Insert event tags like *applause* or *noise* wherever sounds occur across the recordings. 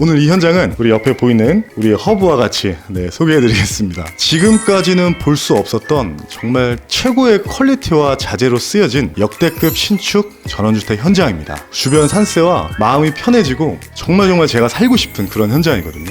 오늘 이 현장은 우리 옆에 보이는 우리 허브와 같이 네, 소개해드리겠습니다. 지금까지는 볼 수 없었던 정말 최고의 퀄리티와 자재로 쓰여진 역대급 신축 전원주택 현장입니다. 주변 산세와 마음이 편해지고 정말 정말 제가 살고 싶은 그런 현장이거든요.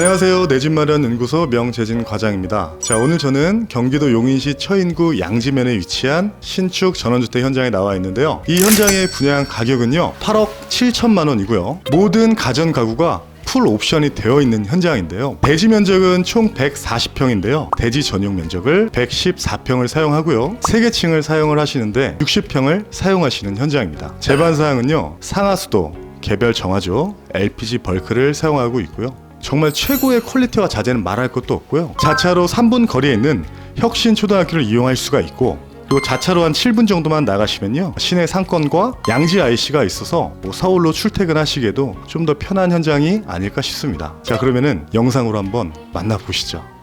안녕하세요. 내 집 마련 연구소 명재진 과장입니다. 자, 오늘 저는 경기도 용인시 처인구 양지면에 위치한 신축 전원주택 현장에 나와 있는데요. 이 현장의 분양 가격은요, 8억 7천만 원이고요. 모든 가전 가구가 풀 옵션이 되어 있는 현장인데요. 대지 면적은 총 140평인데요. 대지 전용 면적을 114평을 사용하고요. 3개층을 사용을 하시는데 60평을 사용하시는 현장입니다. 제반 사항은요. 상하수도, 개별 정화조, LPG 벌크를 사용하고 있고요. 정말 최고의 퀄리티와 자재는 말할 것도 없고요. 자차로 3분 거리에 있는 혁신 초등학교를 이용할 수가 있고 그리고 자차로 한 7분 정도만 나가시면요 시내 상권과 양지 IC가 있어서 뭐 서울로 출퇴근하시기에도 좀 더 편한 현장이 아닐까 싶습니다. 자 그러면은 영상으로 한번 만나보시죠.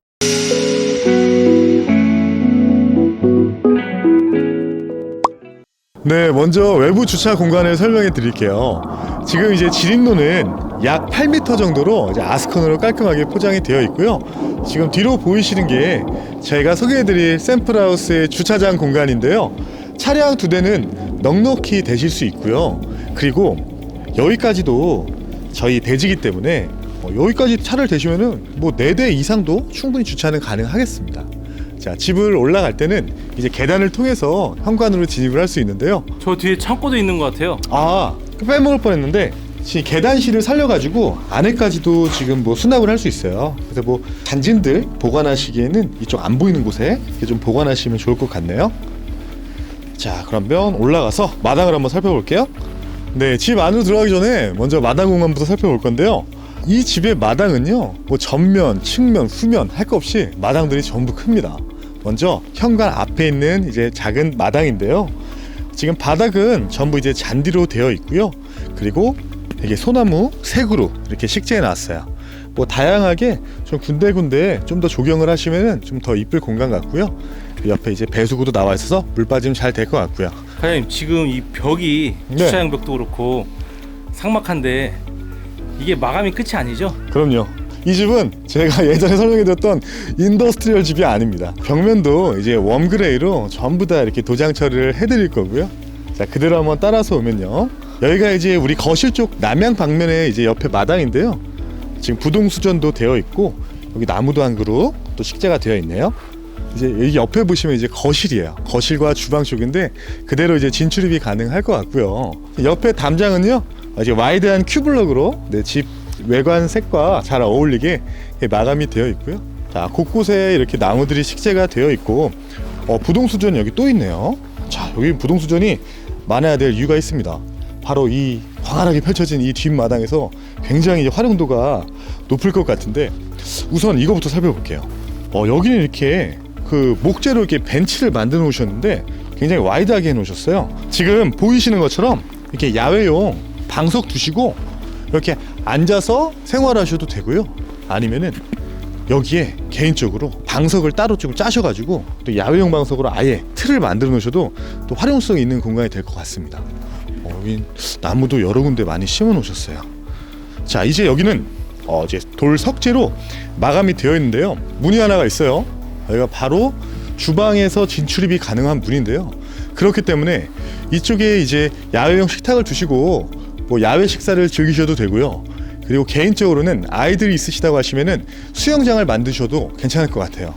네, 먼저 외부 주차 공간을 설명해 드릴게요. 지금 이제 진입로는 약 8m 정도로 이제 아스콘으로 깔끔하게 포장이 되어 있고요. 지금 뒤로 보이시는 게 저희가 소개해 드릴 샘플하우스의 주차장 공간인데요. 차량 두 대는 넉넉히 대실 수 있고요. 그리고 여기까지도 저희 대지기 때문에 어, 여기까지 차를 대시면은 뭐 4대 이상도 충분히 주차는 가능하겠습니다. 자, 집을 올라갈 때는 이제 계단을 통해서 현관으로 진입을 할 수 있는데요. 저 뒤에 창고도 있는 것 같아요. 아, 그 빼먹을 뻔했는데 지금 계단실을 살려가지고 안에까지도 지금 뭐 수납을 할 수 있어요. 그래서 뭐 잔진들 보관하시기에는 이쪽 안 보이는 곳에 이렇게 좀 보관하시면 좋을 것 같네요. 자, 그러면 올라가서 마당을 한번 살펴볼게요. 네, 집 안으로 들어가기 전에 먼저 마당 공간부터 살펴볼 건데요. 이 집의 마당은요, 뭐 전면, 측면, 후면 할거 없이 마당들이 전부 큽니다. 먼저 현관 앞에 있는 이제 작은 마당인데요. 지금 바닥은 전부 이제 잔디로 되어 있고요. 그리고 이게 소나무 색으로 이렇게 식재해 놨어요. 뭐 다양하게 좀 군데군데 좀 더 조경을 하시면은 좀 더 이쁠 공간 같고요. 그 옆에 이제 배수구도 나와 있어서 물 빠지면 잘 될 것 같고요. 과장님 지금 이 벽이 네. 주차장 벽도 그렇고 삭막한데 이게 마감이 끝이 아니죠? 그럼요. 이 집은 제가 *laughs* 예전에 설명해드렸던 인더스트리얼 집이 아닙니다. 벽면도 이제 웜그레이로 전부 다 이렇게 도장 처리를 해드릴 거고요. 자 그대로 한번 따라서 오면요. 여기가 이제 우리 거실 쪽 남향 방면에 이제 옆에 마당인데요. 지금 부동 수전도 되어 있고 여기 나무도 한 그루 또 식재가 되어 있네요. 이제 여기 옆에 보시면 이제 거실이에요. 거실과 주방 쪽인데 그대로 이제 진출입이 가능할 것 같고요. 옆에 담장은요. 이제 와이드한 큐블럭으로 네, 집 외관 색과 잘 어울리게 마감이 되어 있고요. 자 곳곳에 이렇게 나무들이 식재가 되어 있고 어, 부동 수전 여기 또 있네요. 자 여기 부동 수전이 많아야 될 이유가 있습니다. 바로 이 광활하게 펼쳐진 이 뒷마당에서 굉장히 활용도가 높을 것 같은데 우선 이거부터 살펴볼게요. 어, 여기는 이렇게 그 목재로 이렇게 벤치를 만들어 놓으셨는데 굉장히 와이드하게 해 놓으셨어요. 지금 보이시는 것처럼 이렇게 야외용 방석 두시고 이렇게 앉아서 생활하셔도 되고요. 아니면은 여기에 개인적으로 방석을 따로 좀 짜셔가지고 또 야외용 방석으로 아예 틀을 만들어 놓으셔도 또 활용성 있는 공간이 될 것 같습니다. 어, 여기 나무도 여러 군데 많이 심어 놓으셨어요. 자 이제 여기는 어, 이제 돌 석재로 마감이 되어 있는데요. 문이 하나가 있어요. 여기가 바로 주방에서 진출입이 가능한 문인데요. 그렇기 때문에 이쪽에 이제 야외용 식탁을 두시고 뭐 야외 식사를 즐기셔도 되고요. 그리고 개인적으로는 아이들이 있으시다고 하시면은 수영장을 만드셔도 괜찮을 것 같아요.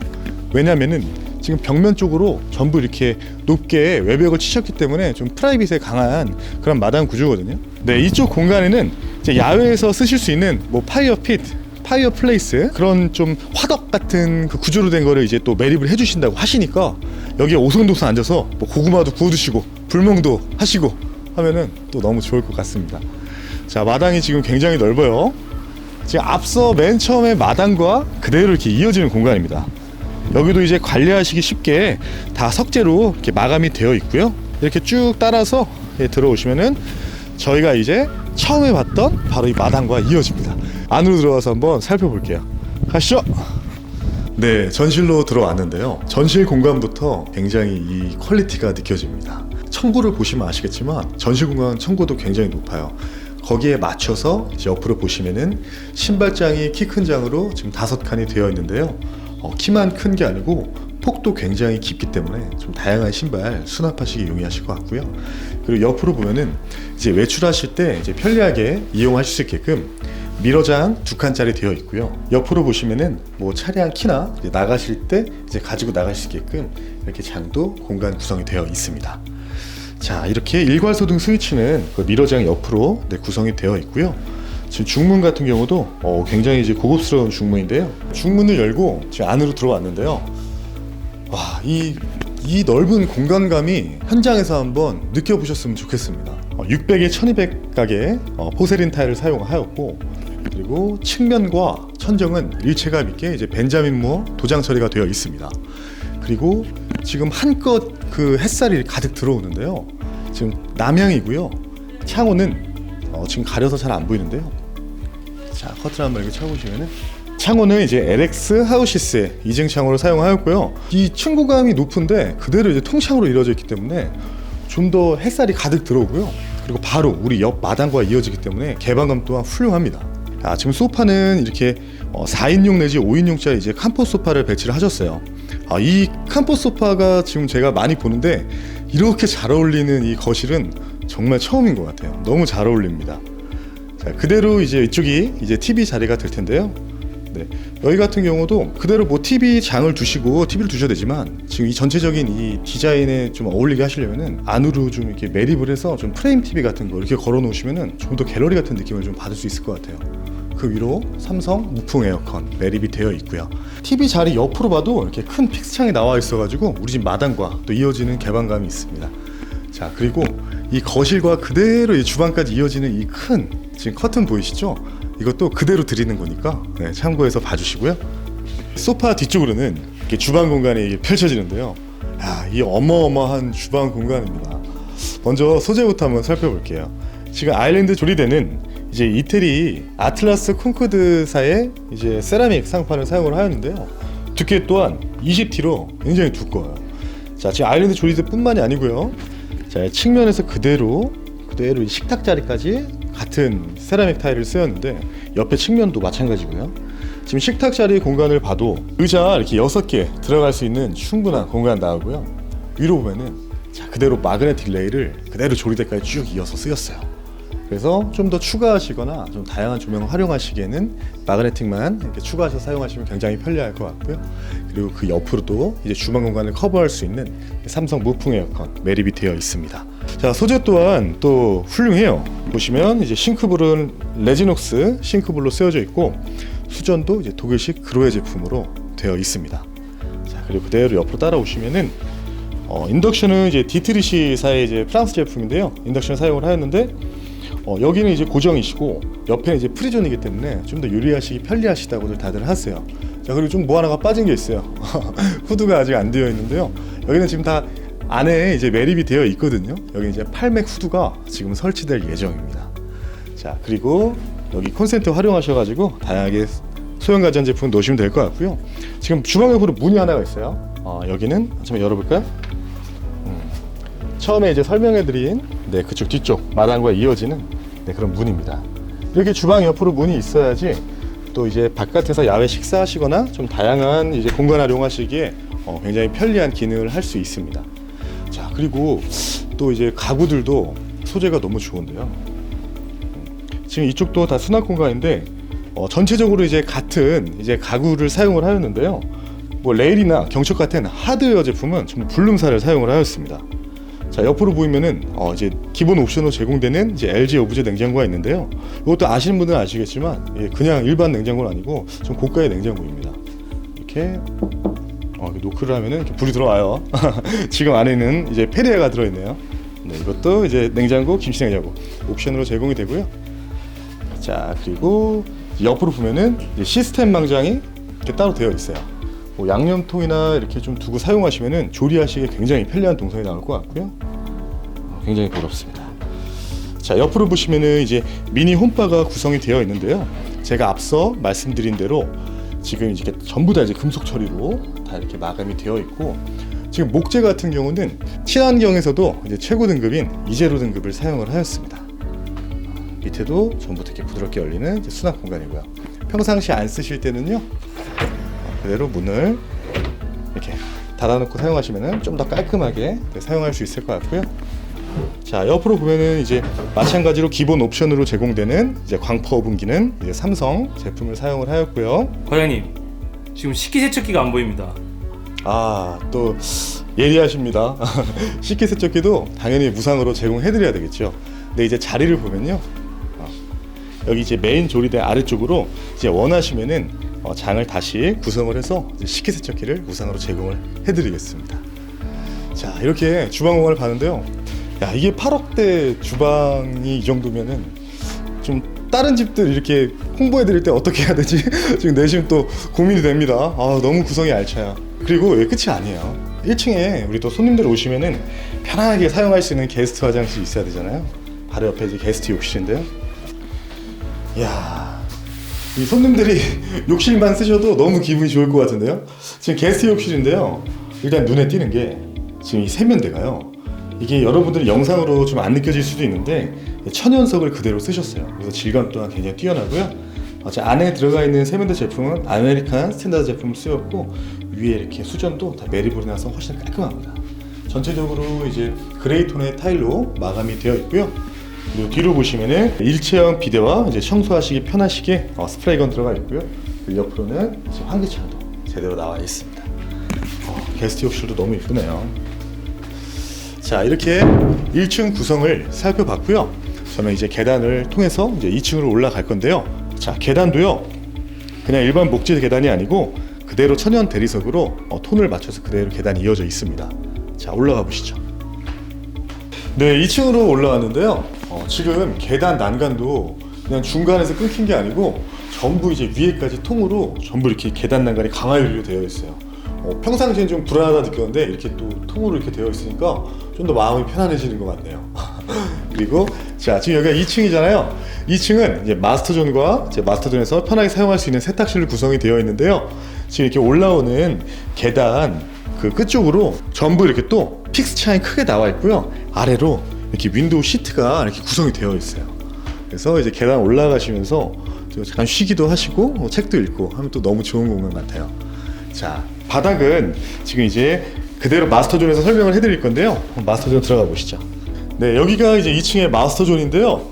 왜냐면은 지금 벽면 쪽으로 전부 이렇게 높게 외벽을 치셨기 때문에 좀 프라이빗에 강한 그런 마당 구조거든요. 네, 이쪽 공간에는 이제 야외에서 쓰실 수 있는 뭐 파이어 핏, 파이어 플레이스 그런 좀 화덕 같은 그 구조로 된 거를 이제 또 매립을 해주신다고 하시니까 여기에 오손도손 앉아서 뭐 고구마도 구워 드시고 불멍도 하시고 하면은 또 너무 좋을 것 같습니다. 자 마당이 지금 굉장히 넓어요. 지금 앞서 맨 처음에 마당과 그대로 이렇게 이어지는 공간입니다. 여기도 이제 관리하시기 쉽게 다 석재로 이렇게 마감이 되어 있고요. 이렇게 쭉 따라서 예, 들어오시면은 저희가 이제 처음에 봤던 바로 이 마당과 이어집니다. 안으로 들어가서 한번 살펴볼게요. 가시죠. 네, 전실로 들어왔는데요. 전실 공간부터 굉장히 이 퀄리티가 느껴집니다. 청구를 보시면 아시겠지만 전시 공간 청구도 굉장히 높아요. 거기에 맞춰서 옆으로 보시면은 신발장이 키 큰 장으로 지금 다섯 칸이 되어 있는데요. 어, 키만 큰 게 아니고 폭도 굉장히 깊기 때문에 좀 다양한 신발 수납하시기 용이하실 것 같고요. 그리고 옆으로 보면은 이제 외출하실 때 이제 편리하게 이용하실 수 있게끔 미러장 두 칸짜리 되어 있고요. 옆으로 보시면은 뭐 차량 키나 나가실 때 이제 가지고 나갈 수 있게끔 이렇게 장도 공간 구성이 되어 있습니다. 자 이렇게 일괄소등 스위치는 그 미러장 옆으로 네, 구성이 되어 있고요. 지금 중문 같은 경우도 어, 굉장히 이제 고급스러운 중문인데요. 중문을 열고 지금 안으로 들어왔는데요. 와, 이, 이 넓은 공간감이 현장에서 한번 느껴보셨으면 좋겠습니다. 어, 600에 1200각의 어, 포세린 타일을 사용하였고, 그리고 측면과 천정은 일체감 있게 이제 벤자민 무어 도장 처리가 되어 있습니다. 그리고 지금 한껏 그 햇살이 가득 들어오는데요. 지금 남향이고요. 창호는 어, 지금 가려서 잘 안 보이는데요. 자, 커튼 한번 이렇게 쳐보시면은 창호는 이제 LX 하우시스의 이중 창호를 사용하였고요. 이 층고감이 높은데 그대로 이제 통창으로 이루어져 있기 때문에 좀 더 햇살이 가득 들어오고요. 그리고 바로 우리 옆 마당과 이어지기 때문에 개방감 또한 훌륭합니다. 아, 지금 소파는 이렇게 어, 4인용 내지 5인용짜리 이제 캄포 소파를 배치를 하셨어요. 아, 이 캄포 소파가 지금 제가 많이 보는데 이렇게 잘 어울리는 이 거실은 정말 처음인 것 같아요. 너무 잘 어울립니다. 자, 그대로 이제 이쪽이 이제 TV 자리가 될 텐데요. 네. 여기 같은 경우도 그대로 뭐 TV 장을 두시고 TV를 두셔도 되지만 지금 이 전체적인 이 디자인에 좀 어울리게 하시려면은 안으로 좀 이렇게 매립을 해서 좀 프레임 TV 같은 거 이렇게 걸어 놓으시면은 좀 더 갤러리 같은 느낌을 좀 받을 수 있을 것 같아요. 그 위로 삼성 무풍 에어컨 매립이 되어 있고요. TV 자리 옆으로 봐도 이렇게 큰 픽스창이 나와 있어가지고 우리 집 마당과 또 이어지는 개방감이 있습니다. 자 그리고 이 거실과 그대로 이 주방까지 이어지는 이 큰 지금 커튼 보이시죠? 이것도 그대로 드리는 거니까 네, 참고해서 봐주시고요. 소파 뒤쪽으로는 이렇게 주방 공간이 펼쳐지는데요. 야, 이 어마어마한 주방 공간입니다. 먼저 소재부터 한번 살펴볼게요. 지금 아일랜드 조리대는 이제 이태리 아틀라스 콩코드사의 이제 세라믹 상판을 사용을 하였는데요. 두께 또한 20T로 굉장히 두꺼워요. 자, 지금 아일랜드 조리대뿐만이 아니고요. 자, 측면에서 그대로 그대로 이 식탁 자리까지 같은 세라믹 타일을 쓰였는데 옆에 측면도 마찬가지고요. 지금 식탁 자리 공간을 봐도 의자 이렇게 여섯 개 들어갈 수 있는 충분한 공간 나오고요. 위로 보면은 자 그대로 마그네틱 레일을 그대로 조리대까지 쭉 이어서 쓰였어요. 그래서 좀 더 추가하시거나 좀 다양한 조명을 활용하시기에는 마그네틱만 이렇게 추가하셔서 사용하시면 굉장히 편리할 것 같고요. 그리고 그 옆으로도 이제 주방 공간을 커버할 수 있는 삼성 무풍 에어컨 매립이 되어 있습니다. 자 소재 또한 또 훌륭해요. 보시면 이제 싱크볼은 레지녹스 싱크볼로 쓰여져 있고 수전도 이제 독일식 그로에 제품으로 되어 있습니다. 자 그리고 그대로 옆으로 따라오시면은 어, 인덕션은 이제 디트리시사의 이제 프랑스 제품인데요. 인덕션 사용을 하였는데 어, 여기는 이제 고정이시고 옆에는 이제 프리존이기 때문에 좀더 유리하시기 편리하시다고들 다들 하세요. 자 그리고 좀 뭐 하나가 빠진 게 있어요. *laughs* 후드가 아직 안 되어 있는데요. 여기는 지금 다 안에 이제 매립이 되어 있거든요. 여기 이제 8맥 후드가 지금 설치될 예정입니다. 자 그리고 여기 콘센트 활용하셔가지고 다양하게 소형 가전 제품 놓으시면 될 것 같고요. 지금 주방 옆으로 문이 하나가 있어요. 어, 여기는 잠깐 열어볼까요? 처음에 이제 설명해드린 네 그쪽 뒤쪽 마당과 이어지는 네 그런 문입니다. 이렇게 주방 옆으로 문이 있어야지 또 이제 바깥에서 야외 식사하시거나 좀 다양한 이제 공간 활용하시기에 어, 굉장히 편리한 기능을 할 수 있습니다. 자 그리고 또 이제 가구들도 소재가 너무 좋은데요. 지금 이쪽도 다 수납 공간인데 어, 전체적으로 이제 같은 이제 가구를 사용을 하였는데요. 뭐 레일이나 경첩 같은 하드웨어 제품은 전부 불룸사를 사용을 하였습니다. 자 옆으로 보이면은 어 이제 기본 옵션으로 제공되는 이제 LG 오브제 냉장고가 있는데요. 이것도 아시는 분들은 아시겠지만 예, 그냥 일반 냉장고는 아니고 좀 고가의 냉장고입니다. 이렇게 어, 노크를 하면은 이렇게 불이 들어와요. *laughs* 지금 안에는 이제 페리아가 들어있네요. 네, 이것도 이제 냉장고, 김치 냉장고 옵션으로 제공이 되고요. 자 그리고 옆으로 보면은 시스템 망장이 이렇게 따로 되어 있어요. 뭐 양념통이나 이렇게 좀 두고 사용하시면은 조리하시기에 굉장히 편리한 동선이 나올 것 같고요. 어, 굉장히 부럽습니다. 자 옆으로 보시면은 이제 미니 홈바가 구성이 되어 있는데요. 제가 앞서 말씀드린 대로 지금 이제 전부 다 이제 금속 처리로 다 이렇게 마감이 되어 있고 지금 목재 같은 경우는 친환경에서도 이제 최고 등급인 이제로 등급을 사용을 하였습니다. 밑에도 전부 이렇게 부드럽게 열리는 수납 공간이고요. 평상시 안 쓰실 때는요 어, 그대로 문을 이렇게 닫아놓고 사용하시면은 좀더 깔끔하게 네, 사용할 수 있을 것 같고요. 자 옆으로 보면은 이제 마찬가지로 기본 옵션으로 제공되는 이제 광파 오븐기는 이제 삼성 제품을 사용을 하였고요. 과장님 지금 식기세척기가 안 보입니다. 아 또 예리하십니다. *laughs* 식기세척기도 당연히 무상으로 제공해드려야 되겠죠. 근데 이제 자리를 보면요, 어, 여기 이제 메인 조리대 아래쪽으로 이제 원하시면은 어, 장을 다시 구성을 해서 식기세척기를 무상으로 제공을 해드리겠습니다. 자 이렇게 주방 공간을 봤는데요. 야 이게 8억대 주방이 이 정도면은 좀 다른 집들 이렇게 홍보해 드릴 때 어떻게 해야 되지? *laughs* 지금 내심 또 고민이 됩니다. 아, 너무 구성이 알차요. 그리고 왜 끝이 아니에요. 1층에 우리 또 손님들 오시면은 편하게 사용할 수 있는 게스트 화장실이 있어야 되잖아요. 바로 옆에 이제 게스트 욕실인데요. 이야, 이 손님들이 *laughs* 욕실만 쓰셔도 너무 기분이 좋을 것 같은데요. 지금 게스트 욕실인데요. 일단 눈에 띄는 게 지금 이 세면대가요. 이게 여러분들이 영상으로 좀 안 느껴질 수도 있는데 천연석을 그대로 쓰셨어요. 그래서 질감 또한 굉장히 뛰어나고요. 안에 들어가 있는 세면대 제품은 아메리칸 스탠다드 제품을 쓰였고 위에 이렇게 수전도 다 메리블이 나서 훨씬 깔끔합니다. 전체적으로 이제 그레이 톤의 타일로 마감이 되어 있고요. 그리고 뒤로 보시면은 일체형 비데와 이제 청소하시기 편하시게 어, 스프레이건 들어가 있고요. 그리고 옆으로는 이제 환기창도 제대로 나와 있습니다. 어, 게스트 욕실도 너무 이쁘네요. 자 이렇게 1층 구성을 살펴봤고요. 저는 이제 계단을 통해서 이제 2층으로 올라갈 건데요. 자 계단도요. 그냥 일반 목재 계단이 아니고 그대로 천연 대리석으로 어, 톤을 맞춰서 그대로 계단이 이어져 있습니다. 자 올라가 보시죠. 네, 2층으로 올라왔는데요. 어, 지금 계단 난간도 그냥 중간에서 끊긴 게 아니고 전부 이제 위에까지 통으로 전부 이렇게 계단 난간이 강화유리로 되어 있어요. 어, 평상시엔 좀 불안하다 느꼈는데 이렇게 또 통으로 이렇게 되어 있으니까 좀 더 마음이 편안해지는 것 같네요. *laughs* 그리고 자 지금 여기가 2층이잖아요. 2층은 이제 마스터존과 이제 마스터존에서 편하게 사용할 수 있는 세탁실로 구성이 되어 있는데요. 지금 이렇게 올라오는 계단 그 끝쪽으로 전부 이렇게 또 픽스 차이 크게 나와 있고요. 아래로 이렇게 윈도우 시트가 이렇게 구성이 되어 있어요. 그래서 이제 계단 올라가시면서 좀 잠깐 쉬기도 하시고 뭐 책도 읽고 하면 또 너무 좋은 공간 같아요. 자 바닥은 지금 이제 그대로 마스터존에서 설명을 해드릴 건데요. 마스터존 들어가 보시죠. 네 여기가 이제 2층의 마스터존인데요.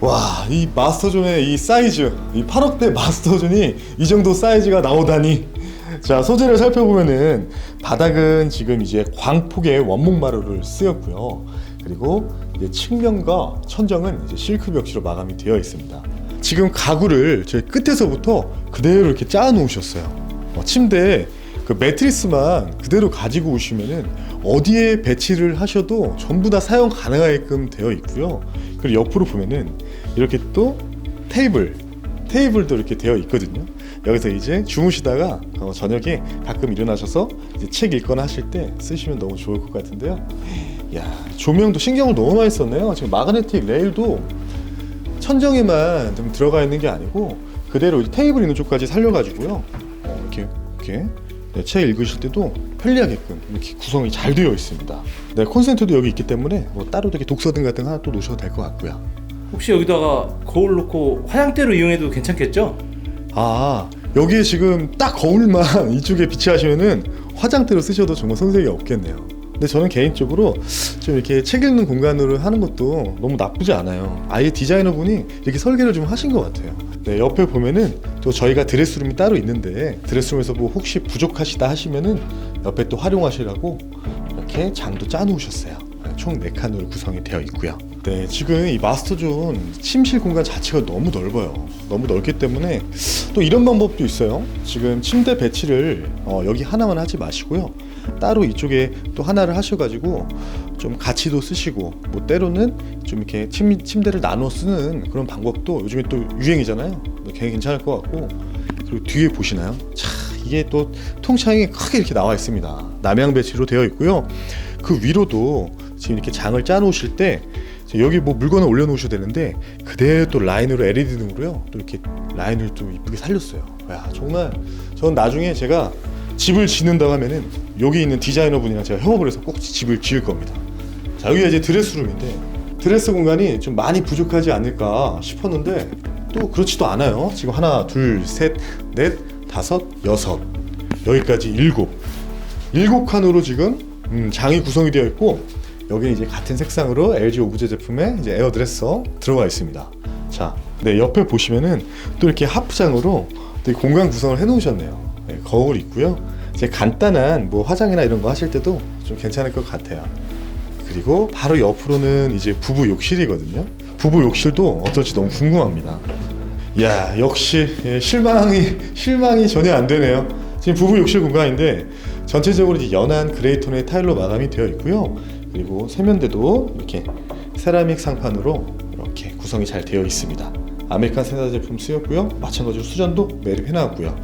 와 이 마스터존의 이 사이즈 이 8억대 마스터존이 이 정도 사이즈가 나오다니 자 소재를 살펴보면은 바닥은 지금 이제 광폭의 원목 마루를 쓰였고요. 그리고 이제 측면과 천정은 이제 실크 벽지로 마감이 되어 있습니다. 지금 가구를 저희 끝에서부터 그대로 이렇게 짜아 놓으셨어요. 어, 침대에 그 매트리스만 그대로 가지고 오시면은 어디에 배치를 하셔도 전부 다 사용 가능하게끔 되어 있고요. 그리고 옆으로 보면은 이렇게 또 테이블 테이블도 이렇게 되어 있거든요. 여기서 이제 주무시다가 어, 저녁에 가끔 일어나셔서 책 읽거나 하실 때 쓰시면 너무 좋을 것 같은데요. 야 조명도 신경을 너무 많이 썼네요. 지금 마그네틱 레일도 천정에만 좀 들어가 있는 게 아니고 그대로 테이블 있는 쪽까지 살려가지고요. 어, 이렇게 이렇게 네, 책 읽으실 때도 편리하게끔 이렇게 구성이 잘 되어 있습니다. 네, 콘센트도 여기 있기 때문에 뭐 따로 되게 독서등 같은 거 하나 또 놓으셔도 될 것 같고요. 혹시 여기다가 거울 놓고 화장대로 이용해도 괜찮겠죠? 아 여기에 지금 딱 거울만 *laughs* 이쪽에 비치하시면은 화장대로 쓰셔도 정말 손색이 없겠네요. 근데 저는 개인적으로 좀 이렇게 책 읽는 공간으로 하는 것도 너무 나쁘지 않아요. 아예 디자이너분이 이렇게 설계를 좀 하신 것 같아요. 네, 옆에 보면은 또 저희가 드레스룸이 따로 있는데 드레스룸에서 뭐 혹시 부족하시다 하시면은 옆에 또 활용하시라고 이렇게 장도 짜놓으셨어요. 네, 총 4칸으로 구성이 되어 있고요. 네, 지금 이 마스터존 침실 공간 자체가 너무 넓어요. 너무 넓기 때문에 또 이런 방법도 있어요. 지금 침대 배치를 어, 여기 하나만 하지 마시고요. 따로 이쪽에 또 하나를 하셔가지고 좀 가치도 쓰시고 뭐 때로는 좀 이렇게 침, 침대를 나눠 쓰는 그런 방법도 요즘에 또 유행이잖아요. 굉장히 괜찮을 것 같고 그리고 뒤에 보시나요? 차 이게 또 통창이 크게 이렇게 나와 있습니다. 남양 배치로 되어 있고요. 그 위로도 지금 이렇게 장을 짜 놓으실 때 여기 뭐 물건을 올려 놓으셔도 되는데 그대로 또 라인으로 LED 등으로요 또 이렇게 라인을 좀 이쁘게 살렸어요. 야 정말 전 나중에 제가 집을 짓는다고 하면은 여기 있는 디자이너 분이랑 제가 협업을 해서 꼭 집을 지을 겁니다. 자 여기가 이제 드레스룸인데 드레스 공간이 좀 많이 부족하지 않을까 싶었는데 또 그렇지도 않아요. 지금 하나, 둘, 셋, 넷, 다섯, 여섯 여기까지 일곱 일곱 칸으로 지금 음, 장이 구성이 되어 있고 여기 이제 같은 색상으로 LG 오브제 제품의 이제 에어드레서 들어가 있습니다. 자, 네 옆에 보시면은 또 이렇게 하프장으로 또 공간 구성을 해놓으셨네요. 네, 거울 있고요. 이제 간단한 뭐 화장이나 이런 거 하실 때도 좀 괜찮을 것 같아요. 그리고 바로 옆으로는 이제 부부 욕실이거든요. 부부 욕실도 어떨지 너무 궁금합니다. 야 역시 예, 실망이 실망이 전혀 안 되네요. 지금 부부 욕실 공간인데 전체적으로 이제 연한 그레이 톤의 타일로 마감이 되어 있고요. 그리고 세면대도 이렇게 세라믹 상판으로 이렇게 구성이 잘 되어 있습니다. 아메리칸 세다 제품 쓰였고요. 마찬가지로 수전도 매립해 놨고요.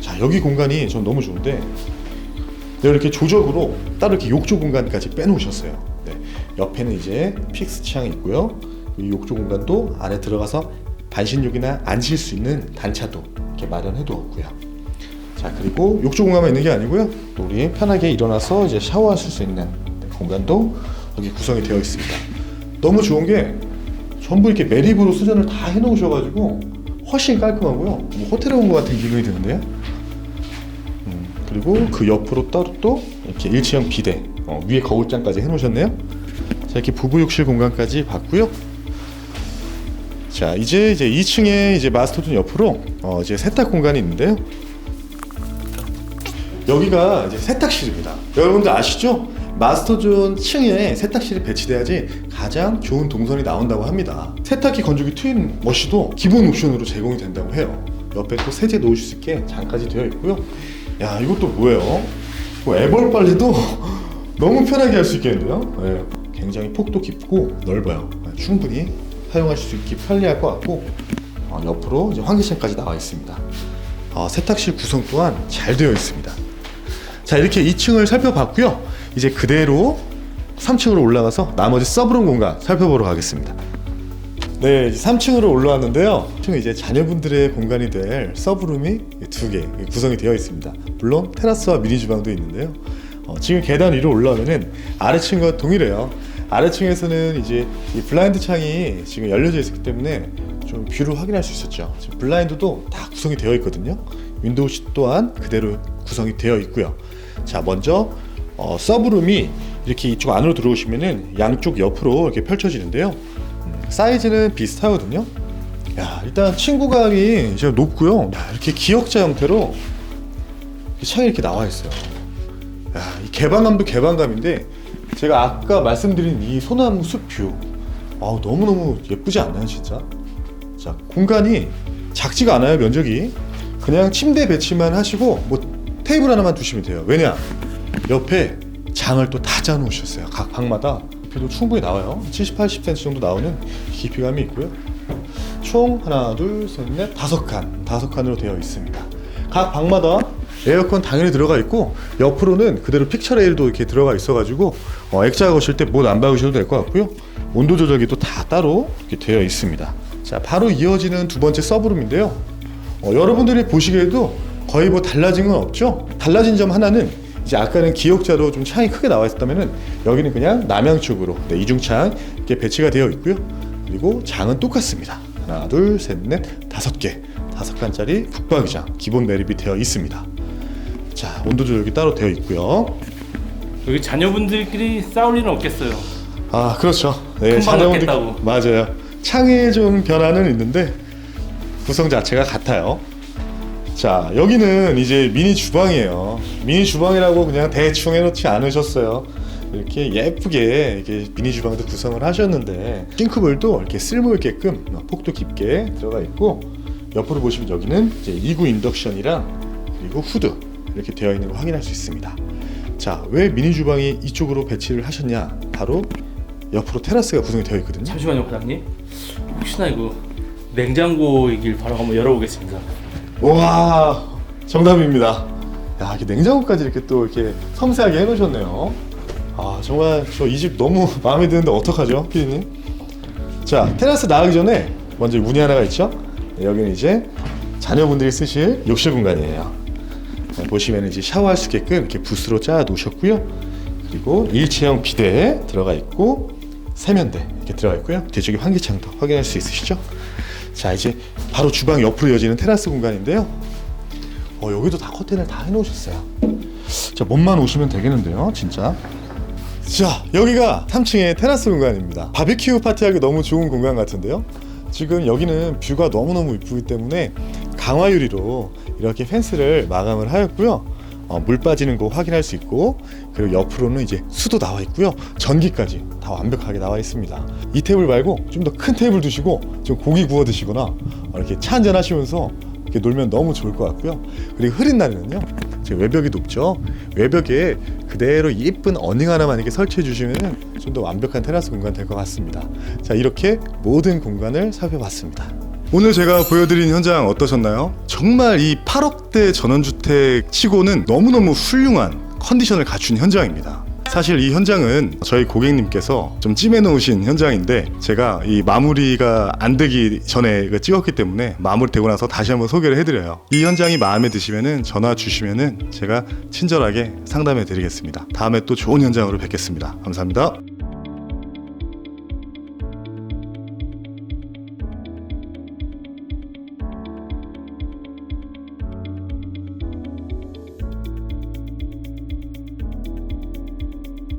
자 여기 공간이 전 너무 좋은데 네, 이렇게 조적으로 따로 이렇게 욕조 공간까지 빼놓으셨어요. 네, 옆에는 이제 픽스 취향이 있고요. 이 욕조 공간도 안에 들어가서 반신욕이나 앉을 수 있는 단차도 이렇게 마련해 두었고요. 자 그리고 욕조 공간만 있는 게 아니고요. 또 우리 편하게 일어나서 이제 샤워하실 수 있는 네, 공간도 여기 구성이 되어 있습니다. 너무 좋은 게 전부 이렇게 매립으로 수전을 다 해놓으셔가지고 훨씬 깔끔하고요. 뭐 호텔에 온 것 같은 기분이 드는데요. 음, 그리고 그 옆으로 따로 또 이렇게 일체형 비대 어, 위에 거울장까지 해놓으셨네요. 자 이렇게 부부 욕실 공간까지 봤고요. 자 이제 이제 2층에 이제 마스터존 옆으로 어, 이제 세탁 공간이 있는데요. 여기가 이제 세탁실입니다. 여러분들 아시죠? 마스터존 층에 세탁실이 배치돼야지 가장 좋은 동선이 나온다고 합니다. 세탁기 건조기 트윈 머시도 기본 옵션으로 제공이 된다고 해요. 옆에 또 세제 놓으실 수 있게 장까지 되어 있고요. 야 이것도 뭐예요? 뭐 애벌 빨래도 *laughs* 너무 편하게 할 수 있겠는데요? 예, 굉장히 폭도 깊고 넓어요. 예, 충분히 사용하실 수 있기 편리할 것 같고 어, 옆으로 이제 환기창까지 나와 있습니다. 어, 세탁실 구성 또한 잘 되어 있습니다. 자 이렇게 2층을 살펴봤고요. 이제 그대로 3층으로 올라가서 나머지 서브룸 공간 살펴보러 가겠습니다. 네, 이제 3층으로 올라왔는데요. 3층은 이제 자녀분들의 공간이 될 서브룸이 두 개 구성이 되어 있습니다. 물론 테라스와 미니 주방도 있는데요. 어, 지금 계단 위로 올라오면은 아래층과 동일해요. 아래층에서는 이제 이 블라인드 창이 지금 열려져 있기 때문에 좀 뷰를 확인할 수 있었죠. 지금 블라인드도 다 구성이 되어 있거든요. 윈도우 시 또한 그대로 구성이 되어 있고요. 자, 먼저 어, 서브룸이 이렇게 이쪽 안으로 들어오시면은 양쪽 옆으로 이렇게 펼쳐지는데요. 음, 사이즈는 비슷하거든요. 야, 일단 친구감이 제가 높고요. 야, 이렇게 기역자 형태로 창이 이렇게 나와 있어요. 야, 이 개방감도 개방감인데 제가 아까 말씀드린 이 소나무 숲뷰 아, 너무너무 예쁘지 않나요, 진짜? 자, 공간이 작지가 않아요, 면적이. 그냥 침대 배치만 하시고 뭐 테이블 하나만 두시면 돼요. 왜냐? 옆에 장을 또 다 짜놓으셨어요. 각 방마다 높이도 충분히 나와요. 70, 80cm 정도 나오는 깊이감이 있고요. 총 하나, 둘, 셋, 넷, 다섯 칸, 다섯 칸으로 되어 있습니다. 각 방마다 에어컨 당연히 들어가 있고 옆으로는 그대로 픽처 레일도 이렇게 들어가 있어가지고 어, 액자 거실 때못안 박으셔도 될 것 같고요. 온도 조절기 또 다 따로 이렇게 되어 있습니다. 자, 바로 이어지는 두 번째 서브룸인데요. 어, 여러분들이 보시기에도 거의 뭐 달라진 건 없죠. 달라진 점 하나는 이제 아까는 기역자로 좀 창이 크게 나와 있었다면은 여기는 그냥 남향 쪽으로 네, 이중창 이렇게 배치가 되어 있고요. 그리고 장은 똑같습니다. 하나, 둘, 셋, 넷, 다섯 개, 다섯 칸짜리 북박이장 기본 매립이 되어 있습니다. 자, 온도 조절기 따로 되어 있고요. 여기 자녀분들끼리 싸울 일은 없겠어요. 아, 그렇죠. 네, 금방 자녀분들. 맞아요. 창에 좀 변화는 있는데 구성 자체가 같아요. 자, 여기는 이제 미니 주방이에요. 미니 주방이라고 그냥 대충 해놓지 않으셨어요. 이렇게 예쁘게 이렇게 미니 주방도 구성을 하셨는데 싱크볼도 이렇게 쓸모 있게끔 폭도 깊게 들어가 있고 옆으로 보시면 여기는 이제 2구 인덕션이랑 그리고 후드 이렇게 되어 있는 걸 확인할 수 있습니다. 자, 왜 미니 주방이 이쪽으로 배치를 하셨냐? 바로 옆으로 테라스가 구성이 되어 있거든요. 잠시만요, 과장님. 혹시나 이거 냉장고이길 바로 한번 열어보겠습니다. 와 정답입니다. 야 이게 냉장고까지 이렇게 또 이렇게 섬세하게 해놓으셨네요. 아 정말 저 이 집 너무 *laughs* 마음에 드는데 어떡하죠, 피디님? 자 테라스 나가기 전에 먼저 문이 하나가 있죠. 네, 여기는 이제 자녀분들이 쓰실 욕실 공간이에요. 자, 보시면 이제 샤워할 수 있게끔 이렇게 붓으로 짜아 놓으셨고요. 그리고 일체형 비대 들어가 있고 세면대 이렇게 들어가 있고요. 뒤쪽에 환기창도 확인할 수 있으시죠? 자 이제 바로 주방 옆으로 이어지는 테라스 공간인데요. 어 여기도 다 커튼을 다 해놓으셨어요. 자 몸만 오시면 되겠는데요, 진짜. 자 여기가 3층의 테라스 공간입니다. 바비큐 파티하기 너무 좋은 공간 같은데요. 지금 여기는 뷰가 너무너무 이쁘기 때문에 강화 유리로 이렇게 펜스를 마감을 하였고요. 어, 물 빠지는 거 확인할 수 있고 그리고 옆으로는 이제 수도 나와 있고요. 전기까지 다 완벽하게 나와 있습니다. 이 테이블 말고 좀 더 큰 테이블 두시고 좀 고기 구워 드시거나 어, 이렇게 차 한잔 하시면서 이렇게 놀면 너무 좋을 것 같고요. 그리고 흐린 날에는요. 지금 외벽이 높죠. 외벽에 그대로 예쁜 어닝 하나만 이렇게 설치해 주시면 좀 더 완벽한 테라스 공간 될 것 같습니다. 자 이렇게 모든 공간을 살펴봤습니다. 오늘 제가 보여드린 현장 어떠셨나요? 정말 이 8억대 전원주택 치고는 너무너무 훌륭한 컨디션을 갖춘 현장입니다. 사실 이 현장은 저희 고객님께서 좀 찜해 놓으신 현장인데 제가 이 마무리가 안 되기 전에 찍었기 때문에 마무리되고 나서 다시 한번 소개를 해드려요. 이 현장이 마음에 드시면은 전화 주시면은 제가 친절하게 상담해 드리겠습니다. 다음에 또 좋은 현장으로 뵙겠습니다. 감사합니다.